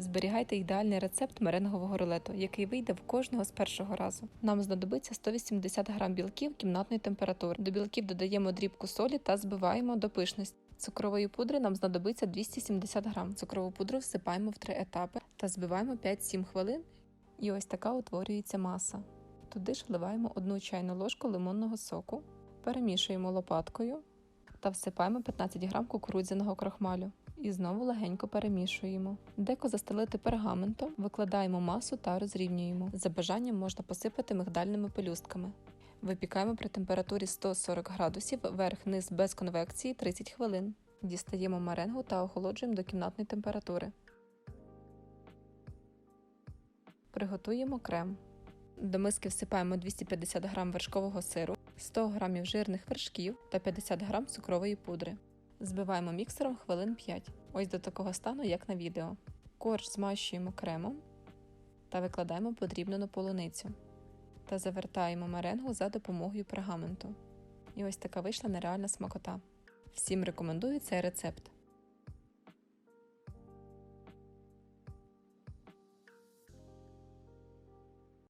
Зберігайте ідеальний рецепт меренгового рулету, який вийде в кожного з першого разу. Нам знадобиться 180 г білків кімнатної температури. До білків додаємо дрібку солі та збиваємо до пишності. Цукрової пудри нам знадобиться 270 г. Цукрову пудру всипаємо в три етапи та збиваємо 5-7 хвилин. І ось така утворюється маса. Туди ж вливаємо одну чайну ложку лимонного соку, перемішуємо лопаткою та всипаємо 15 г кукурудзяного крохмалю. І знову легенько перемішуємо. Деко застелити пергаментом, викладаємо масу та розрівнюємо. За бажанням можна посипати мигдальними пелюстками. Випікаємо при температурі 140 градусів верх-низ без конвекції 30 хвилин. Дістаємо маренгу та охолоджуємо до кімнатної температури. Приготуємо крем. До миски всипаємо 250 г вершкового сиру, 100 г жирних вершків та 50 г цукрової пудри. Збиваємо міксером хвилин 5, ось до такого стану, як на відео. Корж змащуємо кремом та викладаємо подрібнену полуницю та завертаємо меренгу за допомогою пергаменту. І ось така вийшла нереальна смакота. Всім рекомендую цей рецепт.